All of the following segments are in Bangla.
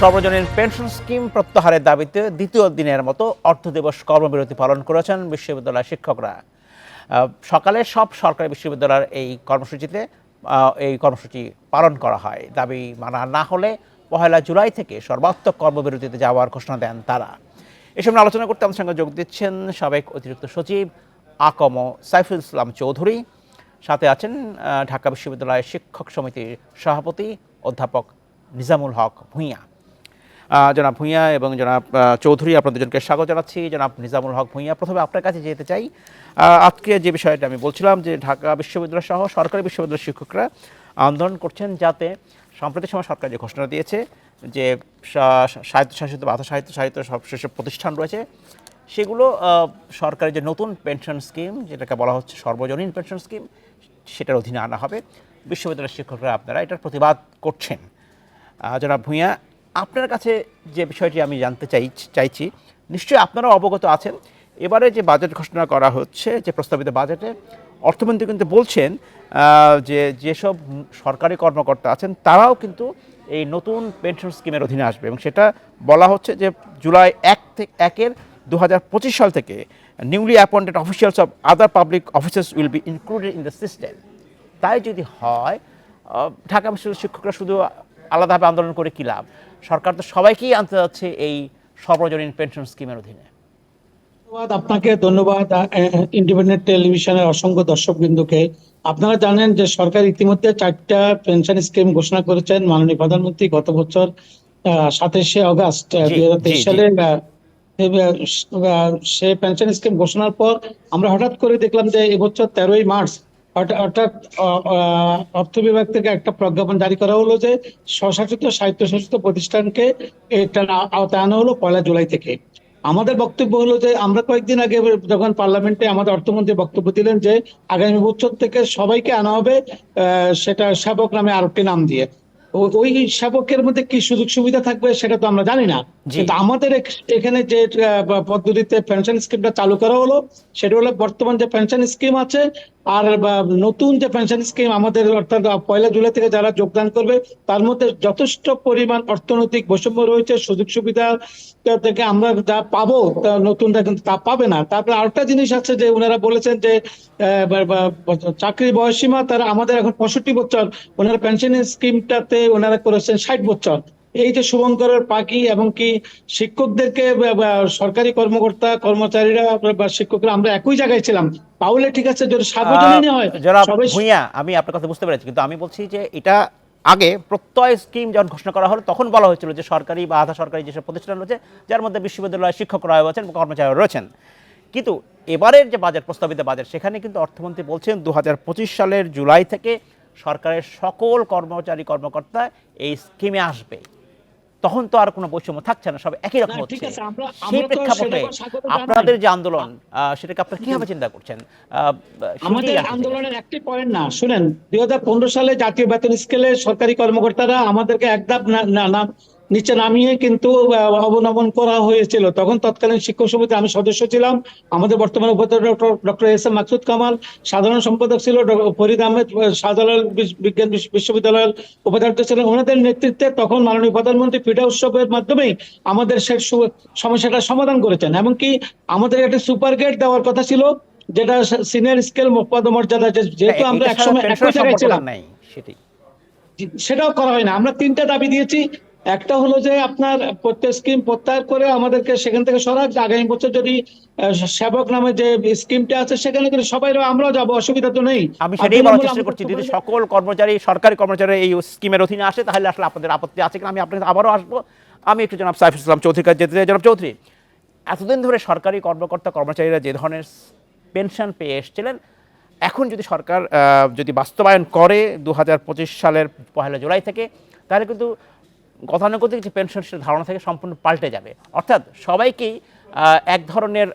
সর্বজনীন পেনশন স্কিম প্রত্যাহারের দাবিতে দ্বিতীয় দিনের মতো অর্থ দিবস কর্মবিরতি পালন করেছেন বিশ্ববিদ্যালয়ের শিক্ষকরা। সকালে সব সরকারি বিশ্ববিদ্যালয়ের এই কর্মসূচিতে এই কর্মসূচি পালন করা হয়। দাবি মানা না হলে পহেলা জুলাই থেকে সর্বাত্মক কর্মবিরতিতে যাওয়ার ঘোষণা দেন তারা। এসব আলোচনা করতে আমার সঙ্গে যোগ দিচ্ছেন সাবেক অতিরিক্ত সচিব আকম সাইফুল ইসলাম চৌধুরী। সাথে আছেন ঢাকা বিশ্ববিদ্যালয়ের শিক্ষক সমিতির সভাপতি অধ্যাপক নিজামুল হক ভূঁইয়া। জনাব ভূঁইয়া এবং জনাব চৌধুরী আপনাদের দুজনকে স্বাগত জানাচ্ছি। জনাব নিজামুল হক ভূঁইয়া, প্রথমে আপনার কাছে যেতে চাই। আজকে যে বিষয়টা আমি বলছিলাম যে ঢাকা বিশ্ববিদ্যালয় সহ সরকারি বিশ্ববিদ্যালয়ের শিক্ষকরা আন্দোলন করছেন যাতে সাম্প্রতিক সময় সরকার যে ঘোষণা দিয়েছে যে সা- স্বায়ত্তশাসিত বা আধা সাহিত্য সব সেসব প্রতিষ্ঠান রয়েছে, সেগুলো সরকারের যে নতুন পেনশন স্কিম, যেটাকে বলা হচ্ছে সর্বজনীন পেনশন স্কিম, সেটার অধীনে আনা হবে। বিশ্ববিদ্যালয়ের শিক্ষকরা আপনারা এটার প্রতিবাদ করছেন। জনাব ভূঁইয়া আপনার কাছে যে বিষয়টি আমি জানতে চাই, চাইছি, নিশ্চয়ই আপনারা অবগত আছেন। এবারে যে বাজেট ঘোষণা করা হচ্ছে, যে প্রস্তাবিত বাজেটে, অর্থমন্ত্রী কিন্তু বলছেন যে যেসব সরকারি কর্মকর্তা আছেন, তারাও কিন্তু এই নতুন পেনশন স্কিমের অধীনে আসবে এবং সেটা বলা হচ্ছে যে জুলাই এক থেকে, একের দু পঁচিশ সাল থেকে newly appointed officials of other public officers will be included in the system তাই যদি হয় ঢাকা বিশ্ববিদ্যালয়ের শিক্ষকরা শুধু আলাদাভাবে আন্দোলন করে কী লাভ? সরকার তো সবাইকেই আনতে যাচ্ছে এই সর্বজনীন পেনশন স্কিমের অধীনে ধন্যবাদ আপনাকে ধন্যবাদ ইন্ডিপেন্ডেন্ট টেলিভিশনের অসংখ্য দর্শক বিন্দুকে আপনারা জানেন যে সরকার ইতিমধ্যে চারটা পেনশন স্কিম ঘোষণা করেছেন মাননীয় প্রধানমন্ত্রী গত বছর সাতাশে অগাস্ট দুই। সালে সে পেনশন স্কিম ঘোষণার পর আমরা হঠাৎ করে দেখলাম যে এবছর তেরোই মার্চ অর্থাৎ অর্থ বিভাগ থেকে একটা প্রজ্ঞাপন জারি করা হলো যে স্বশাসিত স্বায়ত্তশাসিত প্রতিষ্ঠানকে এটা আওতায় আনা হলো পয়লা জুলাই থেকে। আমাদের বক্তব্য হলো যে আমরা কয়েকদিন আগে যখন পার্লামেন্টে আমাদের অর্থমন্ত্রী বক্তব্য দিলেন যে আগামী বছর থেকে সবাইকে আনা হবে সেটা সেবক নামে আরেকটি নাম দিয়ে। ওই সেবকের মধ্যে কি সুযোগ সুবিধা থাকবে সেটা তো আমরা জানি না। কিন্তু আমাদের এখ- এখানে যে পদ্ধতিতে পেনশন স্কিমটা চালু করা হলো সেটা হলো বর্তমান যে পেনশন স্কিম আছে আর নতুন যে পেনশন স্কিম আমাদের অর্থাৎ পয়লা জুলাই থেকে যারা যোগদান করবে তার মধ্যে যথেষ্ট পরিমাণ অর্থনৈতিক বৈষম্য রয়েছে সুযোগ সুবিধা থেকে আমরা যা পাবো তা নতুনরা কিন্তু তা পাবে না তারপরে আরেকটা জিনিস আছে যে ওনারা বলেছেন যে চাকরির বয়সীমা তারা আমাদের এখন পঁয়ষট্টি বছর ওনারা পেনশন স্কিমটাতে ওনারা করেছেন ষাট বছর। এই যে শুভঙ্করের পাখি এবং কি শিক্ষকদেরকে সরকারি কর্মকর্তা কর্মচারীরা বা শিক্ষকরা আমরা একই জায়গায় ছিলাম। তাহলে ঠিক আছে যদি সার্বজনীন হয় ভূঁইয়া আমি আপনার কথা বুঝতে পেরেছি কিন্তু আমি বলছি যে এটা আগে প্রত্যয় স্কিম যখন ঘোষণা করা হলো তখন বলা হয়েছিল যে সরকারি বা আধা সরকারি যেসব প্রতিষ্ঠান রয়েছে যার মধ্যে বিশ্ববিদ্যালয়ের শিক্ষকরা রয়েছেন কর্মচারীরা রয়েছেন। কিন্তু এবারের যে বাজেট প্রস্তাবিত বাজেট সেখানে কিন্তু অর্থমন্ত্রী বলছেন দু হাজার পঁচিশ সালের জুলাই থেকে সরকারের সকল কর্মচারী কর্মকর্তা এই স্কিমে আসবে তখন তো আর কোনো বৈষম্য থাকছে না সব একই রকম হচ্ছে সেই প্রেক্ষাপটে। আপনাদের যে আন্দোলন সেটাকে আপনারা কীভাবে চিন্তা করছেন আমাদের। আন্দোলনের একটি পয়েন্ট না শুনেন দুই হাজার পনেরো সালে জাতীয় বেতন স্কেলে সরকারি কর্মকর্তারা আমাদেরকে এক ধাপ না- না- না- নিচে নামিয়ে কিন্তু অবনমন করা হয়েছিল। তখন তৎকালীন শিক্ষক সমিতি আমি সদস্য ছিলাম। আমাদের বর্তমান উপাধ্যক্ষ doctor doctor S M Maksud Kamal সাধারণ সম্পাদক ছিল ফরিদ আহমেদ আহ, শাহজালাল বিজ্ঞান বিশ্ববিদ্যালয়ের উপাচার্য ছিলেন। ওনাদের নেতৃত্বে তখন মাননীয় প্রধানমন্ত্রী ফিডা উৎসবের মাধ্যমেই আমাদের সে সমস্যাটা সমাধান করেছেন। এমনকি আমাদের একটা সুপার গেট দেওয়ার কথা ছিল যেটা সিনিয়র স্কেল পদমর্যাদা যেহেতু আমরা একসময় একই জায়গায় ছিলাম। সেটাও করা হয় না। আমরা তিনটা দাবি দিয়েছি একটা হলো যে আপনার প্রত্যেক স্কিম প্রত্যাহার করে আমাদেরকে সেখান থেকে সরাক আগামী বছর যদি সেবক নামে যে স্কিমটা আছে সেখানে করে সবাই আমরাও যাব অসুবিধা তো নেই। আমি সেটাই বলার চেষ্টা করছি যদি সকল কর্মচারী সরকারি কর্মচারী এই স্কিমের অধীনে আসে তাহলে আসলে আপনাদের আপত্তি আছে কিনা আমি আপনাদের আবারও আসব। আমি একটু জনাব সাইফুল ইসলাম চৌধুরীর কাছে যেতে চাই। জনাব চৌধুরী এতদিন ধরে সরকারি কর্মকর্তা কর্মচারীরা যে ধরনের পেনশন পেয়ে এসেছিলেন এখন যদি সরকার আহ, যদি বাস্তবায়ন করে দু হাজার পঁচিশ সালের পহেলা জুলাই থেকে তাহলে কিন্তু গতানুগতিক যে পেনশন ধারণা থেকে সম্পূর্ণ পাল্টে যাবে। অর্থাৎ সবাইকেই এক ধরনের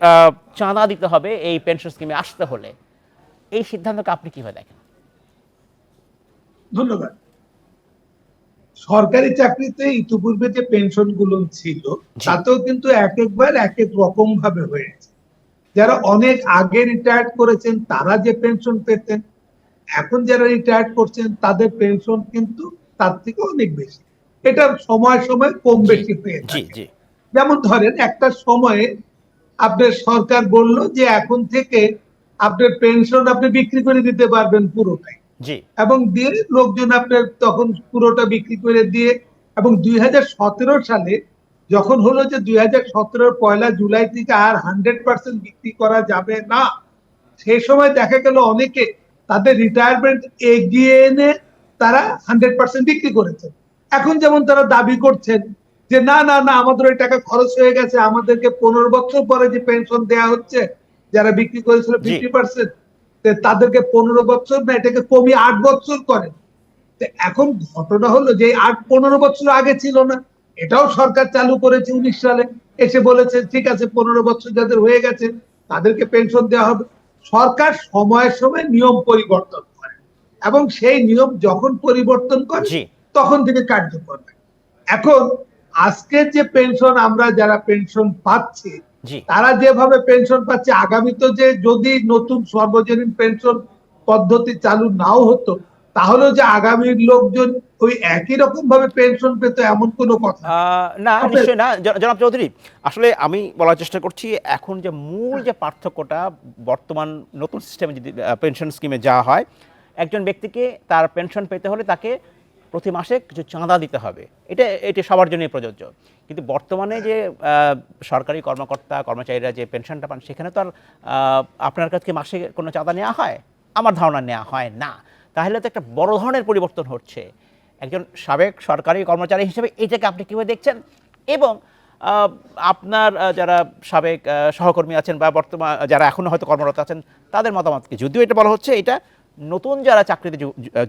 চাঁদা দিতে হবে এই পেনশন স্কিমে আসতে হলে। এই সিদ্ধান্তকে আপনি কীভাবে দেখেন? ধন্যবাদ। সরকারি চাকরিতে ইতিপূর্বে যে পেনশনগুলো ছিল তাতেও কিন্তু এক একবার এক এক রকম ভাবে হয়েছে। যারা অনেক আগে রিটায়ার্ড করেছেন তারা যে পেনশন পেতেন এখন যারা রিটায়ার্ড করছেন তাদের পেনশন কিন্তু তার থেকে অনেক বেশি। এটা সময় সময় কম বেশি হয়ে থাকে। যেমন ধরেন একটা সময়ে আপনার সরকার বলল যে এখন থেকে আপনার পেনশন আপনি বিক্রি করে দিতে পারবেন পুরোটাই। এবং দিয়ে লোকজন আপনার তখন পুরোটা বিক্রি করে দিয়ে এবং দুই হাজার সতেরো সালে যখন হলো যে দুই হাজার সতের পয়লা জুলাই থেকে আর হান্ড্রেড পার্সেন্ট বিক্রি করা যাবে না সেই সময় দেখা গেল অনেকে তাদের রিটায়ারমেন্ট এগিয়ে এনে তারা হান্ড্রেড পার্সেন্ট বিক্রি করেছে এখন যেমন তারা দাবি করছেন যে না না না আমাদের ওই টাকা খরচ হয়ে গেছে। আমাদেরকে পনেরো বছর পরে যে পেনশন দেয়া হচ্ছে যারা বিক্রি করেছিল ফিফটি পার্সেন্ট তাদেরকে পনেরো বছর না এটাকে কমিয়ে আট বছর করেন তো এখন ঘটনা হলো যে আট পনেরো বছর আগে ছিল না। এটাও সরকার চালু করেছে উনিশ সালে। এসে বলেছে ঠিক আছে পনেরো বছর যাদের হয়ে গেছে তাদেরকে পেনশন দেওয়া হবে। সরকার সময়ের সময় নিয়ম পরিবর্তন করে এবং সেই নিয়ম যখন পরিবর্তন করে তখন থেকে কার্যকর এখন আজকের যে পেনশন আমরা যারা পেনশন পাচ্ছি তারা যেভাবে পেনশন পাচ্ছে আগামী তো যে যদি নতুন সর্বজনীন পেনশন পদ্ধতি চালু নাও হতো তাহলেও যে আগামীর লোকজন ওই একই রকম ভাবে পেনশন পেত এমন কোনো কথা না। আহ, না জ- জনাব চৌধুরী আসলে আমি বলার চেষ্টা করছি এখন যে মূল যে পার্থক্যটা বর্তমান নতুন সিস্টেমে যদি পেনশন স্কিমে যাওয়া হয় একজন ব্যক্তিকে তার পেনশন পেতে হলে তাকে প্রতি মাসে কিছু চাঁদা দিতে হবে। এটা, এটি সবার জন্যই প্রযোজ্য। কিন্তু বর্তমানে যে সরকারি কর্মকর্তা, কর্মচারীরা যে পেনশনটা পান, সেখানে তো আর আপনার কাছে মাসে কোনো চাঁদা নেওয়া হয়? আমার ধারণা নেওয়া হয় না। তাহলে তো একটা বড় ধরনের পরিবর্তন হচ্ছে। একজন সাবেক সরকারি কর্মচারী হিসেবে এটাকে আপনি কীভাবে দেখছেন? এবং আপনার যারা সাবেক সহকর্মী আছেন বা বর্তমান যারা এখনও হয়তো কর্মরত আছেন, তাদের মতামত কি? যদিও এটা বলা হচ্ছে এটা নতুন যারা চাকরিতে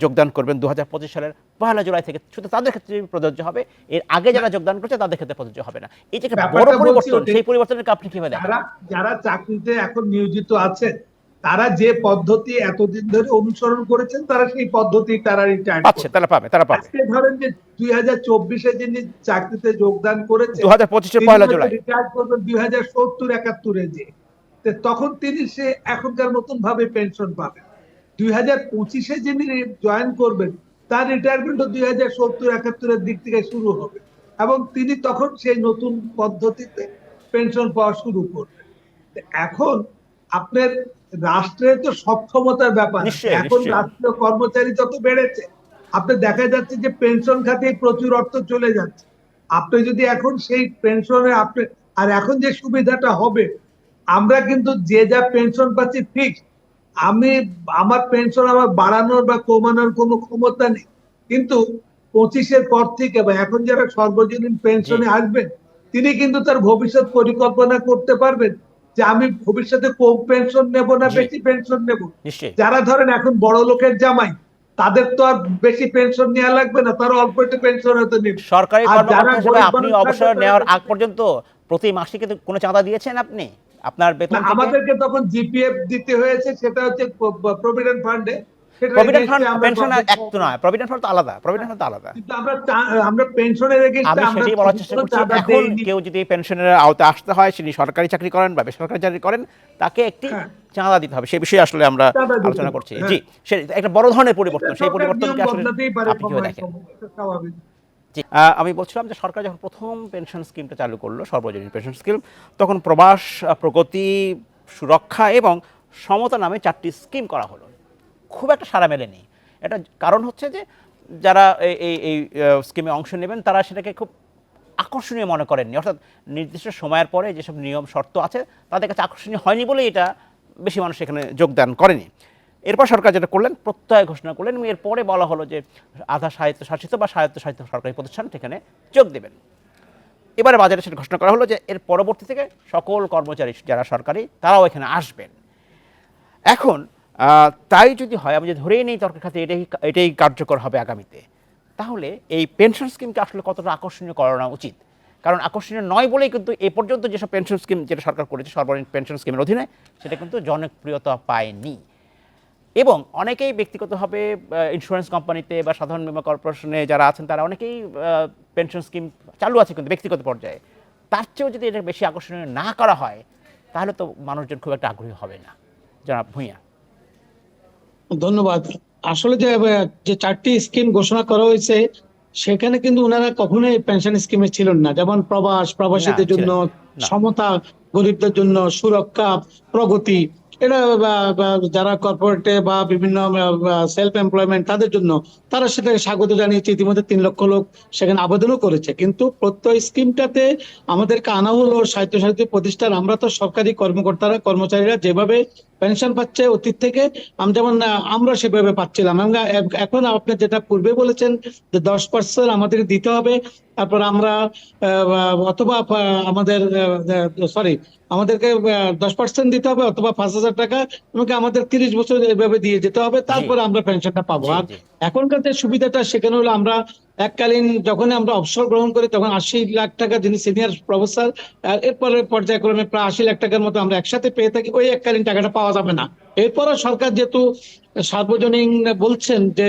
যোগদান করবেন দুই হাজার পঁচিশ সালের পহেলা জুলাই থেকে শুধু তাদের ক্ষেত্রে প্রযোজ্য হবে এর আগে যারা যোগদান করছে তাদের ক্ষেত্রে প্রযোজ্য হবে না। এই যে বড় পরিবর্তন সেই পরিবর্তনকে আপনি কীভাবে দেখেন? যারা চাকরিতে এখন নিয়োজিত আছেন তারা যে পদ্ধতি এতদিন ধরে অনুসরণ করেছেন তারা সেই পদ্ধতি তারা রিটায়ার পাচ্ছে তারা পাবে তারা পাবে। আজকে ধরেন যে দুই হাজার চব্বিশে যিনি চাকরিতে যোগদান করেছে দু হাজার পঁচিশের পয়লা জুলাই। রিটায়ার করবেন দুই হাজার সত্তর একাত্তরে যে। তখন তিনি সে এখনকার মতন ভাবে পেনশন পাবেন। দুই হাজার পঁচিশে যিনি জয়েন করবেন তার রিটায়ারমেন্টও দুই হাজার সত্তর একাত্তরের দিক থেকে শুরু হবে। এবং তিনি তখন সেই নতুন পদ্ধতিতে পেনশন পাওয়া শুরু করবেন। তো এখন আপনার রাষ্ট্রের তো সক্ষমতার ব্যাপার। এখন রাষ্ট্রীয় কর্মচারী যত বেড়েছে আপনি দেখা যাচ্ছে যে পেনশন খাতে প্রচুর অর্থ চলে যাচ্ছে। আপনি যদি এখন সেই পেনশনে আপনি আর এখন যে সুবিধাটা হবে আমরা কিন্তু যে যা পেনশন পাচ্ছি ফিক্স আমি আমার পেনশন আমার বাড়ানোর বা কমানোর কোনো ক্ষমতা নেই। কিন্তু পঁচিশের পর থেকে বা এখন যারা সর্বজনীন পেনশনে আসবেন তিনি কিন্তু তার ভবিষ্যৎ পরিকল্পনা করতে পারবেন যে আমি ভবিষ্যতে কম পেনশন নেব না বেশি পেনশন নেব। যারা ধরেন এখন বড় লোকের জামাই তাদের তো আর বেশি পেনশন নেওয়া লাগবে না তারা অল্প একটু পেনশন হয়তো নেবে। সরকারি কর্মকর্তা হিসেবে আপনি অবসর নেওয়ার আগ পর্যন্ত প্রতি মাসে কিন্তু কোনো চাঁদা দিয়েছেন আপনি? আপনার বেতন আমাদেরকে তখন জিপিএফ দিতে হয়েছে সেটা হচ্ছে প্রভিডেন্ট ফান্ডে প্রভিডেন্ট ফান্ড পেনশন এক তো নয় প্রভিডেন্ট ফান্ড তো আলাদা প্রভিডেন্ট ফান্ড তো আলাদা। কিন্তু আমরা আমরা পেনশনের সেটাই বলার চেষ্টা করছি এখন কেউ যদি পেনশনের আওতায় আসতে হয় তিনি সরকারি চাকরি করেন বা বেসরকারি চাকরি করেন তাকে একটি হ্যাঁ। চাঁদা দিতে হবে। সে বিষয়ে আসলে আমরা আলোচনা করছি। হ্যাঁ। জি সে একটা বড় ধরনের পরিবর্তন সেই পরিবর্তনকে আসলে আপনি কীভাবে দেখেন? আমি বলছিলাম যে সরকার যখন প্রথম পেনশন স্কিমটা চালু করল, সর্বজনীন পেনশন স্কিম তখন প্রবাস প্রগতি, সুরক্ষা এবং সমতা নামে চারটি স্কিম করা হলো। খুব একটা সাড়া মেলেনি। এটা কারণ হচ্ছে যে যারা এই এই স্কিমে অংশ নেবেন, তারা সেটাকে খুব আকর্ষণীয় মনে করেননি। অর্থাৎ নির্দিষ্ট সময়ের পরে যেসব নিয়ম, শর্ত আছে, তাদের কাছে আকর্ষণীয় হয়নি বলেই এটা বেশি মানুষ এখানে যোগদান করেনি। এরপর সরকার যেটা করলেন, প্রত্যয় ঘোষণা করলেন এবং এরপরে বলা হলো যে আধা স্বায়ত্ত শাসিত বা স্বায়ত্ত শাসিত সরকারি প্রতিষ্ঠান সেখানে যোগ দেবেন। এবারে বাজারে সেটা ঘোষণা করা হলো যে এর পরবর্তী থেকে সকল কর্মচারী যারা সরকারি, তারাও এখানে আসবেন। এখন তাই যদি হয়, আমি যদি ধরেই নেই তর্কের খাতে এটাই এটাই কার্যকর হবে আগামীতে। তাহলে এই পেনশন স্কিমকে আসলে কতটা আকর্ষণীয় করানো উচিত? কারণ আকর্ষণীয় নয় বলেই কিন্তু এ পর্যন্ত যেসব পেনশন স্কিম, যেটা সরকার করেছে, সর্বনিম্ন পেনশন স্কিমের অধীনে, সেটা কিন্তু জনপ্রিয়তা পায়নি। এবং অনেকেই ব্যক্তিগতভাবে ইন্স্যুরেন্স কোম্পানিতে বা সাধারণ বীমা কর্পোরেশনে যারা আছেন তারা অনেকেই পেনশন স্কিম চালু আছে কিন্তু ব্যক্তিগত পর্যায়ে। তার চেয়েও যদি এটা বেশি আকর্ষণীয় না করা হয় তাহলে তো মানুষজন খুব একটা আগ্রহী হবে না। জনাব ভূঁইয়া। ধন্যবাদ। আসলে যে যে চারটি স্কিম ঘোষণা করা হয়েছে সেখানে কিন্তু ওনারা কখনোই পেনশন স্কিমে ছিলেন না। যেমন প্রবাস প্রবাসীদের জন্য সমতা গরিবদের জন্য সুরক্ষা প্রগতি এটা যারা কর্পোরেটে বা বিভিন্ন সেলফ এমপ্লয়মেন্ট তাদের জন্য, তারা সেটাকে স্বাগত জানিয়েছে। ইতিমধ্যে তিন লক্ষ লোক সেখানে আবেদনও করেছে। কিন্তু প্রত্যয় স্কিমটাতে আমাদেরকে আনা হলো সাহিত্য সাহিত্য প্রতিষ্ঠান। আমরা তো সরকারি কর্মকর্তারা, কর্মচারীরা যেভাবে পেনশন পাচ্ছে অতীত থেকে। আমি যেমন আমরা সেভাবে পাচ্ছিলাম। এ- এখন আপনি যেটা পূর্বে বলেছেন যে দশ পার্সেন্ট আমাদের দিতে হবে। তারপর আমরা অথবা আমাদের সরি আমাদেরকে দশ পার্সেন্ট দিতে হবে অথবা পাঁচ হাজার টাকা এবং আমাদের তিরিশ বছর এভাবে দিয়ে যেতে হবে। তারপরে আমরা পেনশনটা পাবো। আর এখনকার যে সুবিধাটা সেখানে হলো আমরা এককালীন যখন আমরা অবসর গ্রহণ করি, তখন আশি লাখ টাকা যিনি সিনিয়র প্রফেসর এরপরে পর্যায়ক্রমে প্রায় আশি লাখ টাকার মতো আমরা একসাথে পেয়ে থাকি, ওই এককালীন টাকাটা পাওয়া যাবে না। এরপরও সরকার যেহেতু সার্বজনীন বলছেন যে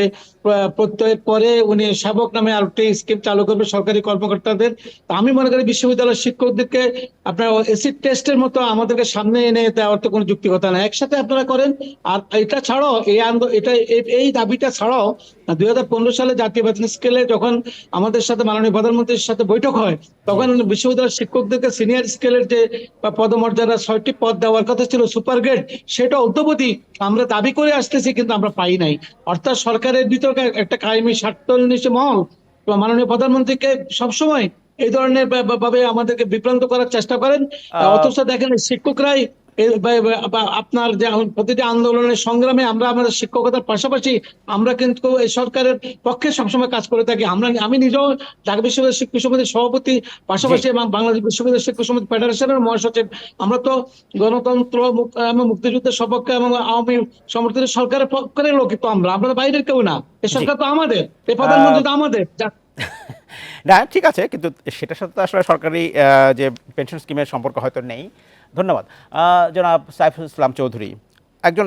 প্রত্যয়ের পরে উনি সেবক নামে আরেকটি স্কিম চালু করবে সরকারি কর্মকর্তাদের আমি মনে করি বিশ্ববিদ্যালয়ের শিক্ষকদেরকে আপনার এসিড টেস্টের মতো আমাদেরকে সামনে এনে দেওয়ার তো কোনো যুক্তিকতা না একসাথে আপনারা করেন, আর এটা ছাড়াও এই আন্দোলন এটা, এই- দাবিটা ছাড়াও দুই হাজার পনেরো সালে জাতীয় বেতন স্কেলে যখন আমাদের সাথে মাননীয় প্রধানমন্ত্রীর সাথে বৈঠক হয়, তখন বিশ্ববিদ্যালয়ের শিক্ষকদেরকে সিনিয়র স্কেলের যে পদমর্যাদা ছয়টি পদ দেওয়ার কথা ছিল সুপার গ্রেড সেটা অদ্যবধি আমরা দাবি করে আসতেছি কিন্তু আমরা পাই নাই। অর্থাৎ সরকারের ভিতরে একটা কায়েমি স্বার্থন্বেষী মহল বা মাননীয় প্রধানমন্ত্রীকে সবসময় এই ধরনের ভাবে আমাদেরকে বিভ্রান্ত করার চেষ্টা করেন। অথচ দেখেন শিক্ষকরাই আপনার যে প্রতিটি আন্দোলনের সংগ্রামে আমরা আমাদের শিক্ষকতার পাশাপাশি আমরা কিন্তু এই সরকারের পক্ষে সবসময় কাজ করে থাকি। আমরা আমি নিজেও ঢাকা বিশ্ববিদ্যালয় শিক্ষক সমিতির সভাপতি পাশাপাশি এবং বাংলাদেশ বিশ্ববিদ্যালয় শিক্ষক সমিতি ফেডারেশনের মহাসচিব। আমরা তো গণতন্ত্র এবং মুক্তিযুদ্ধের সপক্ষে এবং আওয়ামী সমর্থিত সরকারের পক্ষের লোক তো আমরা। আমরা বাইরের কেউ না। এই সরকার তো আমাদের। এই প্রধানমন্ত্রী তো আমাদের। না ঠিক আছে কিন্তু সেটার সাথে আসলে সরকারি যে পেনশন স্কিমের সম্পর্ক হয়তো নেই। ধন্যবাদ। জনাব সাইফুল ইসলাম চৌধুরী, একজন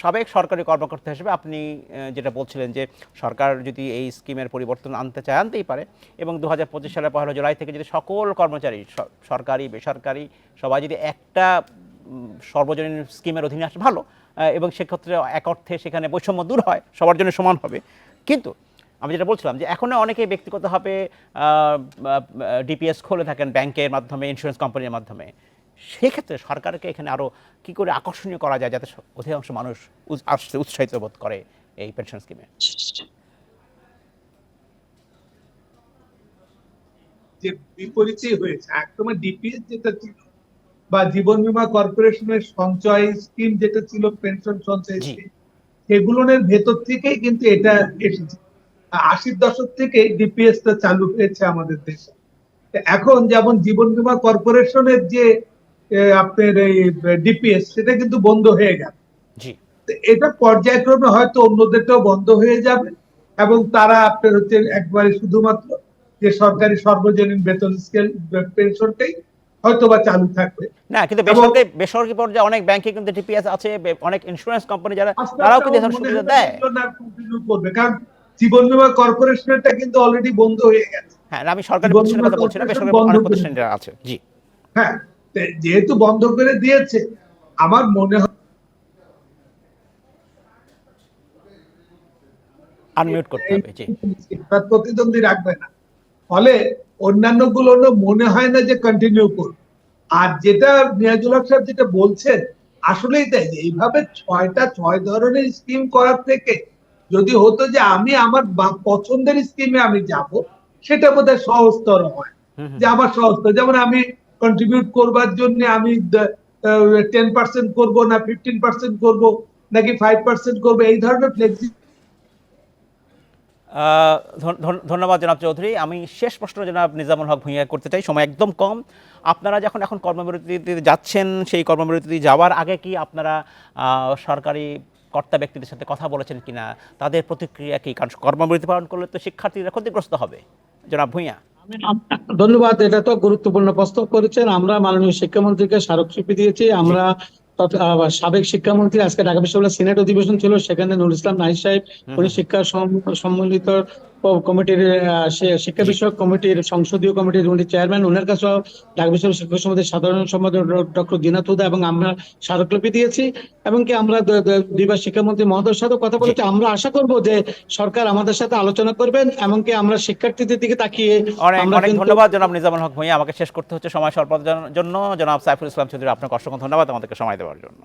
সাবেক সরকারি কর্মকর্তা হিসেবে আপনি যেটা বলছিলেন যে সরকার যদি এই স্কিমের পরিবর্তন আনতে চায়, আনতেই পারে এবং দু হাজার পঁচিশ সালের পহেলা জুলাই থেকে যদি সকল কর্মচারী সরকারি, বেসরকারি সবাই যদি একটা সর্বজনীন স্কিমের অধীনে আসে, ভালো। এবং সেক্ষেত্রে এক অর্থে সেখানে বৈষম্য দূর হয়, সবার জন্য সমান হবে। কিন্তু আমি যেটা বলছিলাম যে এখনও অনেকেই ব্যক্তিগতভাবে ডিপিএস খুলে থাকেন ব্যাংকের মাধ্যমে ইন্স্যুরেন্স কোম্পানির মাধ্যমে। সেক্ষেত্রে সরকারকে এখানে আরও কি করে আকর্ষণীয় করা যায় যাতে অধিকাংশ মানুষ আসতে উৎসাহিত বোধ করে এই পেনশন স্কিমে যে বিপরীতই হয়েছে একদমই ডিপিএস যেটা ছিল বা জীবন বীমা কর্পোরেশনের সঞ্চয় স্কিম যেটা ছিল পেনশন সঞ্চয় স্কিম সেগুলোর ভেতর থেকেই কিন্তু এটা এসেছে। আশির দশক থেকেই ডিপিএস টা চালু হয়েছে আমাদের দেশে। এখন যেমন জীবন বীমা কর্পোরেশনের যে আপনার এই ডিপিএস সেটা কিন্তু বন্ধ হয়ে গেল এটা পর্যায়ক্রমে হয়তো অন্যদেরটাও বন্ধ হয়ে যাবে এবং তারা আপনার হচ্ছে একবারে শুধুমাত্র যে সরকারি সর্বজনীন বেতন স্কেল পেনশনটাই হয়তো বা চালু থাকবে। না কিন্তু বেসরকারি বেসরকারি পর্যায়ে অনেক ব্যাংকে কিন্তু ডিপিএস আছে অনেক ইন্স্যুরেন্স কোম্পানি যারা তারাও কিন্তু এসব সুবিধা দেয়। করবে কারণ জীবন বীমা কর্পোরেশনটা কিন্তু অলরেডি বন্ধ হয়ে গেছে। হ্যাঁ আমি সরকারি প্রতিষ্ঠানের কথা বলছি না বেসরকারি অনেক প্রতিষ্ঠান আছে জি। হ্যাঁ যেহেতু বন্ধ করে দিয়েছে আমার মনে হয় আনমিউট করতে হবে জি। প্রতিদ্বন্দ্বী রাখবে না। ফলে অন্যান্যগুলো মনে হয় না যে কন্টিনিউ করবে। আর যেটা নিয়াজুল হক সাহেব যেটা বলছেন আসলেই তাই যে এইভাবে ছয়টা ছয় ধরনের স্কিম করার থেকে যদি হতো যে আমি আমার পছন্দের স্কিমে আমি যাব সেটা বোধহয় সহজতর হয়। যে আমার সহজতর যেমন আমি কন্ট্রিবিউট করবার জন্য আমি টেন পার্সেন্ট করব না ফিফটিন পার্সেন্ট করব, নাকি ফাইভ পার্সেন্ট করব, এই ধরনের ফ্লেক্সি ধন্যবাদ জনাব চৌধুরী। আমি শেষ প্রশ্ন জনাব নিজামুল হক ভূঁইয়া করতে চাই। সময় একদম কম। আপনারা যখন এখন কর্মবিরতিতে যাচ্ছেন, সেই কর্মবিরতিতে যাওয়ার আগে কি আপনারা সরকারি কর্তা ব্যক্তিদের সাথে কথা বলেছেন কিনা, তাদের প্রতিক্রিয়া কি? কারণ কর্মবিরতি পালন করলে তো শিক্ষার্থীরা ক্ষতিগ্রস্ত হবে। জনাব ভূঁইয়া। ধন্যবাদ এটা তো গুরুত্বপূর্ণ প্রস্তাব করেছেন। আমরা মাননীয় শিক্ষামন্ত্রীকে স্মারকলিপি দিয়েছি। আমরা সাবেক শিক্ষামন্ত্রী আজকে ঢাকা বিশ্ববিদ্যালয় সিনেট অধিবেশন ছিল সেখানে নুরুল ইসলাম নাহিদ সাহেব উনি শিক্ষা সম- সম্মিলিত ক- কমিটির শিক্ষা বিষয়ক কমিটির সংসদীয় কমিটির উনি চেয়ারম্যান ওনার কাছে ঢাকা বিশ্ববিদ্যালয় শিক্ষক সমিতির সাধারণ সম্পাদক ডক্টর দিনাত হুদা এবং আমরা স্মারকলিপি দিয়েছি এবং কি আমরা দুইবার শিক্ষামন্ত্রী মহোদয়ের সাথে কথা বলেছি। আমরা আশা করব যে সরকার আমাদের সাথে আলোচনা করবেন এমনকি আমরা শিক্ষার্থীদের দিকে তাকিয়ে অনেক ধন্যবাদ জনাব নিজামুল হক ভূঁইয়া। আমাকে শেষ করতে হচ্ছে সময় স্বল্পতার জন্য। জনাব সাইফুল ইসলাম চৌধুরী আপনাকে অসংখ্য ধন্যবাদ আমাদেরকে সময় দেওয়ার জন্য।